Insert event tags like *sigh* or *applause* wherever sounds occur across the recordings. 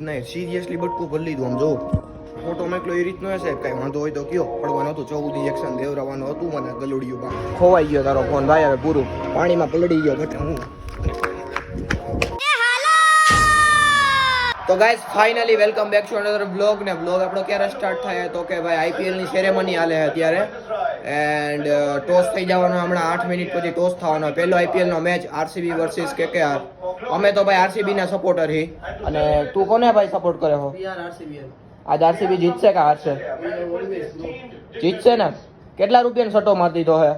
નહીં સિરિયસલી બટકું ભરી લીધું આમ જો. ફોટો મેકલો એ રીતનો હશે. કઈ વાંધો હોય તો કયો. પડવાનું હતું ચૌદ ઇન્જેક્શન દેવરાવાનું હતું મને ગલુડિયું ખોવાઈ ગયો તારો ફોન ભાઈ હવે પૂરું. પાણીમાં પલળી ગયો બટ હું. તો guys finally welcome back to another blog ને બ્લોગ આપણો ક્યારે સ્ટાર્ટ થાય તો કે ભાઈ આઈપીએલની સેરેમની હાલે અત્યારે. એન્ડ ટોસ થઈ જવાનો હમણાં આઠ મિનિટ પછી ટોસ થવાનો. પહેલો આઈપીએલનો મેચ આરસીબી વર્સિસ કેકેઆર અમે તો ભાઈ આરસીબી ના સપોર્ટર હી. અને તું કોને ભાઈ સપોર્ટ કરે હો? આજ આરસીબી જીતશે કે હારશે? જીતશે ને? કેટલા રૂપિયાનો સટ્ટો મારી દીધો હે?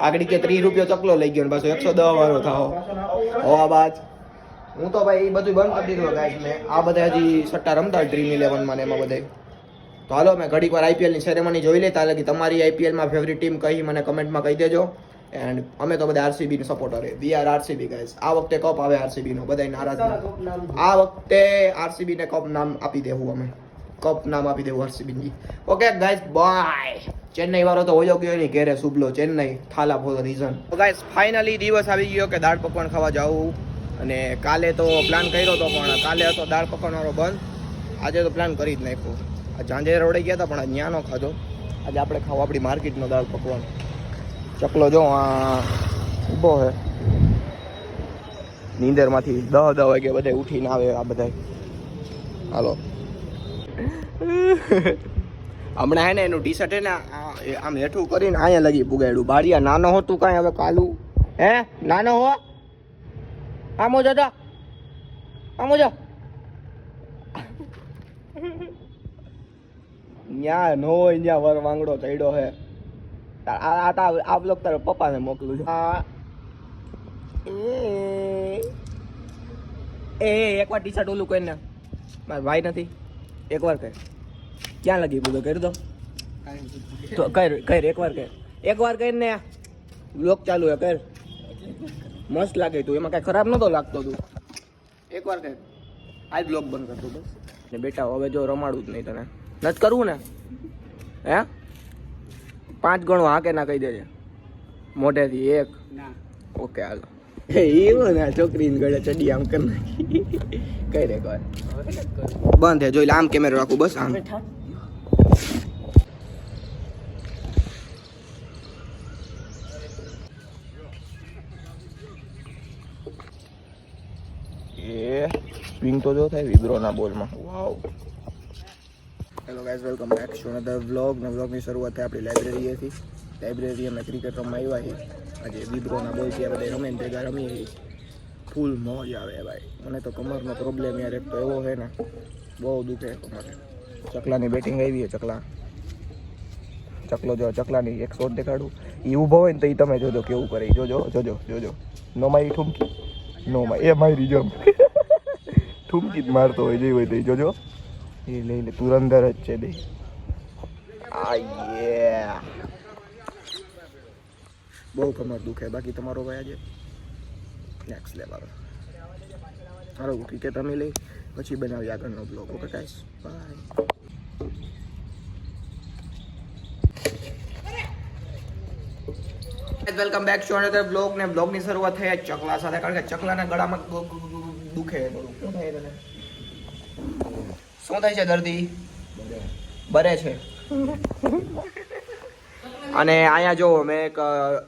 આગળ કે ત્રીસ રૂપિયો ચકલો લઈ ગયો પાછો એકસો દસ વાળો થાવ. હવા બાદ હું તો ભાઈ એ બધું બંધ કરી દીધું ગાઈસ મેં. આ બધા હજી સટ્ટા રમતા ડ્રીમ ઇલેવનમાં ને એમાં બધે તો હાલો મેં ઘડીક વાર આઈપીએલની સેરેમની જોઈ લઈ ત્યાં કે તમારી આઈપીએલમાં ફેવરિટ ટીમ કહી મને કમેન્ટમાં કહી દેજો. એન્ડ અમે તો બધા RCB no supporter we are RCB guys આ વખતે કપ આવે આરસીબી નો. બધા નારાજ આ વખતે આરસીબી ને કપ નામ આપી દેવું અમે. કપ નામ આપી દેવું આરસીબી ની. ઓકે ગાઈઝ બાય ચેન્નઈ વાળો તો હોયો ગયો નહીં ઘેરે સુબલો ચેન્નઈ થાલા ફોર રીઝન. તો ગાઈસ ફાઇનલી દિવસ આવી ગયો કે દાળ પકવાન ખાવા જાવું અને કાલે તો પ્લાન કર્યો તો પણ કાલે હતો દાળ પકવાન વાળો બંધ. આજે તો પ્લાન કરી જ નાખ્યો. આ ઝાંઝે રોડે ગયા હતા, પણ આ ન્યાનો ખાધો. આજે આપણે ખાવ, આપણી માર્કેટનો દાળ પકવાન. ચકલો જો, આ ઊભો હે. નીંદરમાંથી દહ દહ વાગે બધે ઉઠીને આવે આ બધા હાલો. હમણાં હે ને એનું ટી શર્ટ હે ને આમ હેઠું કરીને અહીંયા લગી પુગાડ્યું બારિયા નાનો હોતું કાંઈ, હવે કાલું. હે? નાનો હો? આમો જતા આમો જા ન્યા નો હોય ન્યા વર વાંગડો ચડ્યો હે. આ આ તા- આ બ્લોક તારા પપ્પાને મોકલું છું. આ એ એ એકવાર ટી શર્ટ ઓલું કરીને મારા ભાઈ નથી. એકવાર કહે ક્યાં લગી બધું કરી દો તો કર કર એકવાર કહે એકવાર કરીને બ્લોક ચાલુ હે કર. મસ્ત લાગે તું. એમાં કાંઈ ખરાબ નતો લાગતો તું. એકવાર કહે આજ બ્લોક બંધ કરતો બસ. ને બેટા હવે જો રમાડું જ નહીં તને. નથી કરવું ને? હે? પાંચ ગણો હા કે ના કહી દેજે. મોઢેથી એક. ઓકે હાલો. એવું ને છોકરીને ગળે ચડી આમ કરી નાખી. કઈ રે કર બંધ હે જોઈ લે આમ કેમેરો રાખું બસ આમ. એ સ્વિંગ તો જો થાય વિબ્રોના બોલમાં. Wow. Hello guys welcome back to another vlog ને વ્લોગની શરૂઆત થાય આપણી લાઇબ્રેરીએથી લાઇબ્રેરી અમે ક્રિકેટ રમવા આવ્યા છીએ. આજે વિબ્રોના બોલ છે બધા રમે ને ભેગા રમીએ છીએ. ફૂલ મોજ આવે ભાઈ. મને તો કમરનો પ્રોબ્લેમ યાર, એક તો એવો છે ને, બહુ દુખે કમરે ચકલાની બેટિંગ આવી છે, ચકલા. ચકલો જો ચકલાની એક શોટ દેખાડું. એ ઊભો હોય ને તો એ તમે જોજો કેવું કરે. જોજો જોજો જોજો. નો મારી ઠુમકી. નો મારી, એ મારી જમ. *laughs* ઠુમકી જ મારતો હોય, જે હોય તો જોજો. એ લઈ લે તુરંદર જ છે બે. આ બહુ કમર દુખે બાકી તમારો ભાઈ આજે? નેક્સ્ટ લેવલ હાલો ક્રિકેટ રમી લઈ, પછી બનાવી આગળનો blog okay guys bye welcome back to another blog ને બ્લોગની શરૂઆત થઈ ચકલા સાથે, કારણ કે ચકલાના ગળામાં દુખે થોડું શું થાય તને. શું થાય છે દર્દી? બરે છે. અને અહીંયા જો મેં એક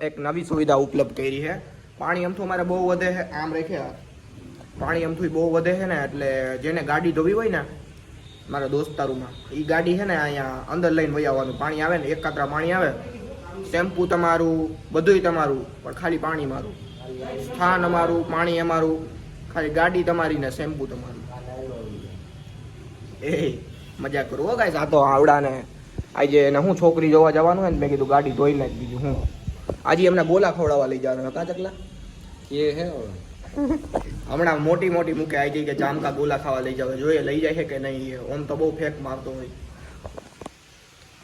એક નવી સુવિધા ઉપલબ્ધ કરી છે. પાણી અમથું મારે બહુ વધે છે. આમ રાખ્યા પાણી અમથું બહુ વધે છે ને, એટલે જેને ગાડી ધોવી હોય ને, મારા દોસ્તારોમાં એ ગાડી છે ને અહીંયા અંદર લઈને વહી આવવાનું. પાણી આવે ને એક કાતરા પાણી આવે. શેમ્પુ તમારું, બધુંય તમારું, પણ ખાલી પાણી મારું. સ્થાન અમારું, પાણી અમારું, ખાલી ગાડી તમારી ને શેમ્પુ તમારું. એ મજા કરું હો ગાઈસ. આ તો આવડાને. આજે એને હું છોકરી જોવા જવાનું હોય ને મેં કીધું ગાડી ધોઈ નાખ બીજું હું. આજે એમને ગોલા ખવડાવવા લઈ જવાનું. કા ચકલા? એ હે હમણાં મોટી મોટી મૂકે આવી ગઈ કે જામકા ગોલા ખાવા લઈ જવા. જોઈએ લઈ જાય છે કે નહીં ઓમ તો બહુ ફેક મારતો હોય.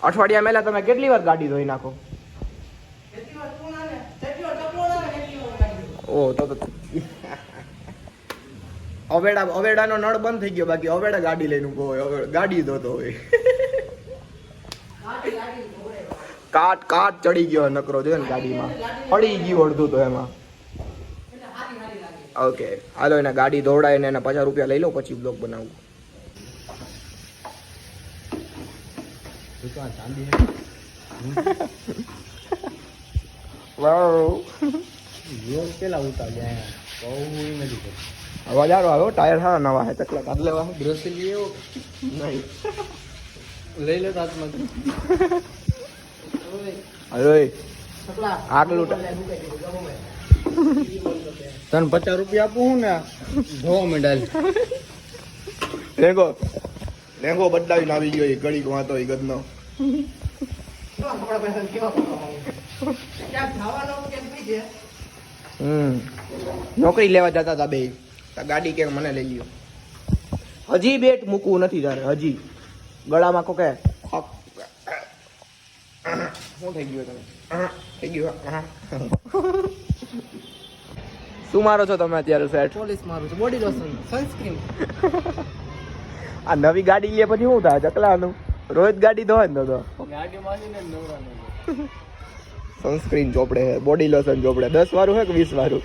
અઠવાડિયા મેલા તમે કેટલી વાર ગાડી ધોઈ નાખો? ઓ તો તો અવેડા અવેડાનો નળ બંધ થઈ ગયો બાકી અવેડા ગાડી લઈને ઊભો હોય ગાડી ધોતો હોય. કાટ કાટ ચડી ગયો નકરો જોયો ને ગાડીમાં? પડી ગયું અડધું તો એમાં. ઓકે હાલો એને ગાડી દોડાય ને એના પચાસ રૂપિયા લઈ લો પછી બ્લોગ બનાવું. *laughs* વાવ. પેલા ઉતા જાય બહુ નથી કરતો અવાજ આરો આવ્યો ટાયર હા નવા હે કાઢ લેવા. ગ્રોસરી એવો નહીં. લઈ લે હાથમાં આગલું તને પચાસ રૂપિયા આપું હું ને? ધો મેડલ લેંગો. લેંગો બદલાવીને આવી ગયો એ ઘડીક વાંતો એ ગદનો. હમ. નોકરી લેવા જતા હતા બે. ગાડી કે મને લઈ ગયો હજી બેટ મૂકવું નથી તારે હજી. ગળામાં કોકે શું થઈ ગયું તમે થઈ ગયું શું મારો છો તમે અત્યારે સેટ પોલીસ મારું છું બોડી લોશન સનસ્ક્રીન આ નવી ગાડી લે પછી શું થાય? ચકલાનું. રોજ ગાડી ધોય ને તો. ગાડી માંડીને નવરા સનસ્ક્રીન ચોપડે બોડી લોશન ચોપડે. દસ વાળું હે કે વીસ વાળું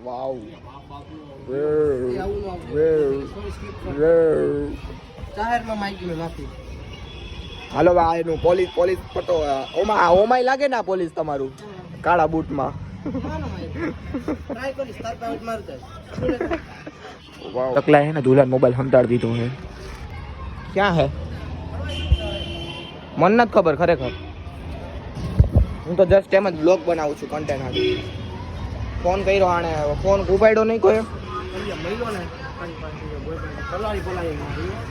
વાવ હાલો ભાઈ એનું પોલીસ પોલીસ પટો ઓમાં ઓમાય લાગે ને પોલીસ તમારું? કાળા બૂટમાં. *laughs* ટકલા હે ને દુલ્હન મોબાઈલ સંતાડ દીધો હે. ક્યાં હે? મને નથી ખબર ખરેખર. હું તો જસ્ટ એમ જ બ્લોગ બનાવું છું કન્ટેન્ટ હાટુ ફોન કર્યો આણે ફોન ઉપાડ્યો નહીં કોઈ.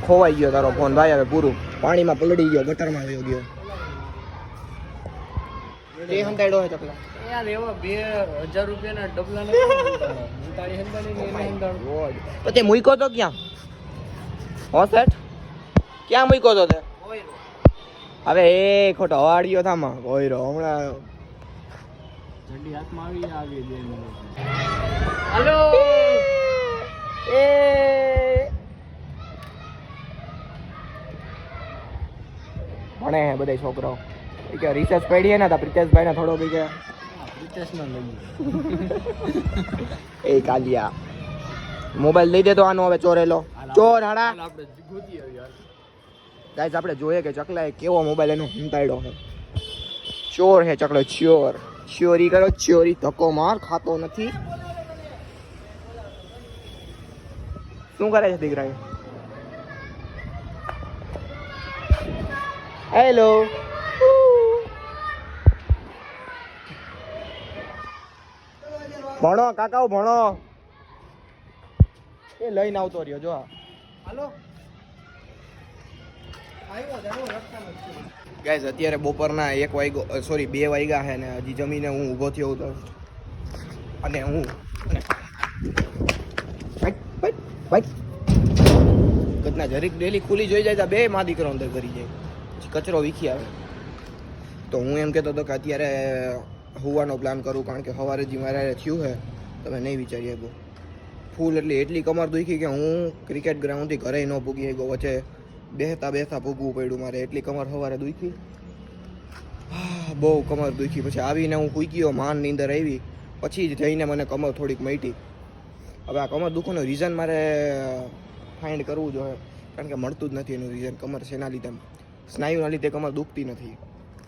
ખોવાઈ ગયો તારો ફોન ભાઈ હવે પૂરું. પાણીમાં પલડી ગયો ગટરમાં આવી ગયો. તે હંતાડ્યો હે ચકલા યાર એવા બે હજાર રૂપિયાના ડબલા તો તે મૂક્યો તો ક્યાં? હો સેઠ ક્યાં મૂક્યો તો તે? હવે એ ખોટો હવાડ્યો થામાં. કોઈરો હમણાં. ઝંડી હાથમાં આવી આવી દે મિનિટ એ! ભણે હે બધા છોકરાઓ કે રિસર્ચ પડી ને તો પ્રિતેશભાઈ ને થોડો કઈ કે. લઈ *laughs* એ કાલિયા. મોબાઈલ લઈ દે તો આનો હવે ચોરેલો. ચોર હાડા. આપણે ગોતી આવી ગાઈસ આપણે જોઈએ કે ચકલાએ કેવો મોબાઈલ એનો હંતાડ્યો છે. ચોર હે ચકલો, ચોર. ચોરી કરો, ચોરી ધક્કો માર, ખાતો નથી. શું કરે છે દીકરા હેલો ભણો, કાકાઓ, ભણો. એ લઈને આવતો રહ્યો, જો હાલો. ગાઈઝ અત્યારે બપોરના એક વાગ્યો સોરી બે વાગ્યા છે ને હજી જમીને હું ઊભો થયો તો અને હું. કદના જરીક ડેલી ખુલી જોઈ જાય બે મા દીકરો અંદર કરી જાય. કચરો વીખી આવે. તો હું એમ કહેતો હતો કે અત્યારે હોવાનો પ્લાન કરું, કારણ કે સવારે જે મારે થયું છે. તમે નહીં વિચારી શકો. ફૂલ એટલે એટલી કમર દુખી કે હું ક્રિકેટ ગ્રાઉન્ડથી ઘરે ન પૂગી ગયો વચ્ચે બેસતા બેહતા ભોગવું પડ્યું મારે. એટલી કમર સવારે દુખી. બહુ કમર દુખી. પછી આવીને હું પૂગ્યો માનની અંદર આવી. પછી જ જઈને મને કમર થોડીક મટી હવે આ કમર દુખવાનું રીઝન મારે ફાઇન્ડ કરવું જોઈએ. કારણ કે મળતું જ નથી એનું રીઝન કમર શેના લીધે સ્નાયુના લીધે કમર દુખતી નથી.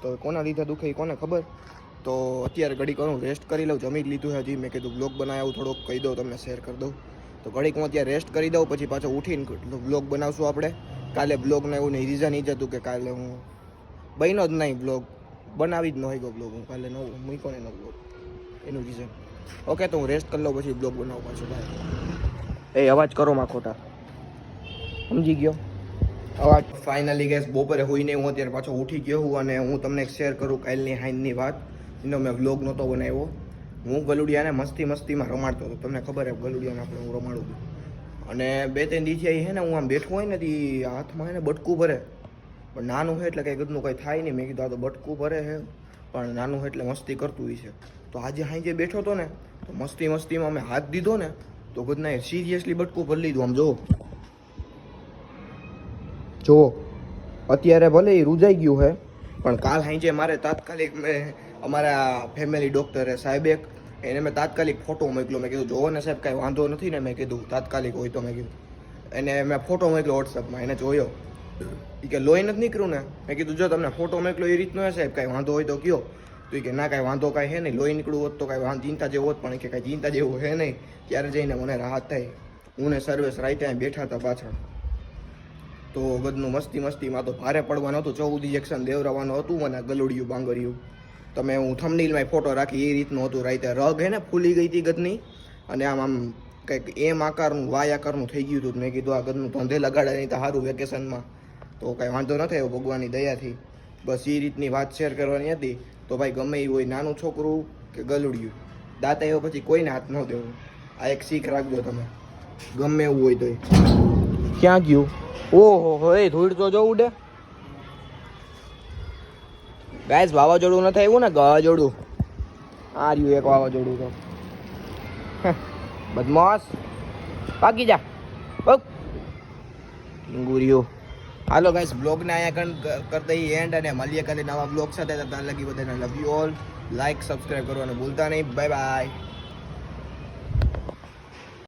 તો કોના લીધે દુખે એ કોને ખબર? તો અત્યારે ઘડીક હું રેસ્ટ કરી લઉં. જમી લીધું હજી. મેં કીધું બ્લોગ બનાવ્યું થોડોક કહી દઉં, તમને શેર કરી દઉં. તો ઘડીક હું અત્યારે રેસ્ટ કરી દઉં, પછી પાછો ઉઠીને બ્લોગ બનાવશું આપણે. કાલે બ્લોગને એવું નહીં, રીઝન એ જ હતું કે કાલે હું બન્યો જ નહીં બ્લોગ બનાવી જ ન ગયો બ્લોગ હું, કાલે નવું મૂક્યો ને એનો બ્લોગ એનું રીઝન ઓકે, તો હું રેસ્ટ કરી લઉં પછી બ્લોગ બનાવું પાછો ભાઈ એ, અવાજ કરો માં ખોટા. સમજી ગયો? અવાજ. ફાઇનલી ગેસ બપોરે હોઈને હું અત્યારે પાછો ઉઠી ગયો હું અને હું તમને શેર કરું કાલની હાઈનની વાત એનો મેં વ્લોગ નહોતો બનાવ્યો. હું ગલુડિયાને મસ્તી મસ્તીમાં રમાડતો હતો. તમને ખબર હે ગલુડિયાને આપણે હું રમાડું છું. અને બે ત્રણ દિવસે હે ને હું આમ બેઠો હોય ને તે હાથમાં હે ને બટકું ભરે. પણ નાનું છે એટલે કંઈ ગદનું કંઈ થાય નહીં. મેં કીધું આ તો બટકું ભરે છે પણ નાનું છે એટલે મસ્તી કરતું હોય છે. તો આજે હાઈ જે બેઠો હતો ને, તો મસ્તી મસ્તીમાં અમે હાથ દીધો ને, તો ગદના સિરિયસલી બટકું ભરી લીધું. આમ જુઓ. જુઓ. અત્યારે ભલે એ રૂજાઈ ગયું છે પણ કાલ સાંજે મારે તાત્કાલિક મેં અમારા ફેમિલી ડૉક્ટરે સાહેબ એક એને મેં તાત્કાલિક ફોટો મોકલ્યો. મેં કીધું, જોવો ને સાહેબ, કાંઈ વાંધો નથી ને? મેં કીધું, તાત્કાલિક હોય તો, મેં કીધું. એને મેં ફોટો મોકલ્યો વોટ્સઅપમાં એને જોયો. એ કે, લોહી નથી નીકળ્યું ને? મેં કીધું, જો તમને ફોટો મોકલ્યો એ રીતનો હશે સાહેબ, કાંઈ વાંધો હોય તો કયો. તો કે, ના, કાંઈ વાંધો કાંઈ હે નહીં, લોહી નીકળવું હોત તો કાંઈ વાંધો, ચિંતા જેવું હોત, પણ કે, કાંઈ ચિંતા જેવું હે નહીં. ત્યારે જઈને મને રાહત થઈ. હું ને સર્વેસ રાઈતે બેઠા હતા પાછળ. તો ગદનું મસ્તી મસ્તીમાં તો ભારે પડવાનું હતું. ચૌદ ઇન્જેક્શન દેવરાવાનું હતું મને ગલુડિયું, બાંગરિયું. તમે હું થમનીલમાં ફોટો રાખી, એ રીતનું હતું. રાઈતે રગ હે ને ફૂલી ગઈ હતી ગદની. અને આમ આમ કંઈક એમ આકારનું, વાય આકારનું થઈ ગયું હતું. મેં કીધું, આ ગદનું ધંધે લગાડે, નહીં તો સારું વેકેશનમાં તો કાંઈ વાંધો ન થયો ભગવાનની દયાથી. બસ એ રીતની વાત શેર કરવાની હતી. તો ભાઈ ગમે એ હોય નાનું છોકરું કે ગલુડિયું દાંતા એવો પછી કોઈને હાથ ન દેવો. આ એક શીખ રાખજો તમે. ગમે એવું હોય તોય. ક્યાં ગયું? ઓહો, હો, એ ધૂળ તો જો ઉડે ગાઈસ વાવાઝોડું નથી આવ્યું ને વાવાઝોડું આ રહ્યું એક વાવાઝોડું તો. બદમાશ. પાકી જા. ગુરિયો હાલો ગાઈસ બ્લોગને અહીંયા કરી દઈએ એન્ડ અને મળીએ કાલે નવા બ્લોગ સાથે. ત્યાં લગી બધાને love you all like subscribe કરવાનું ભૂલતા નહીં. Bye bye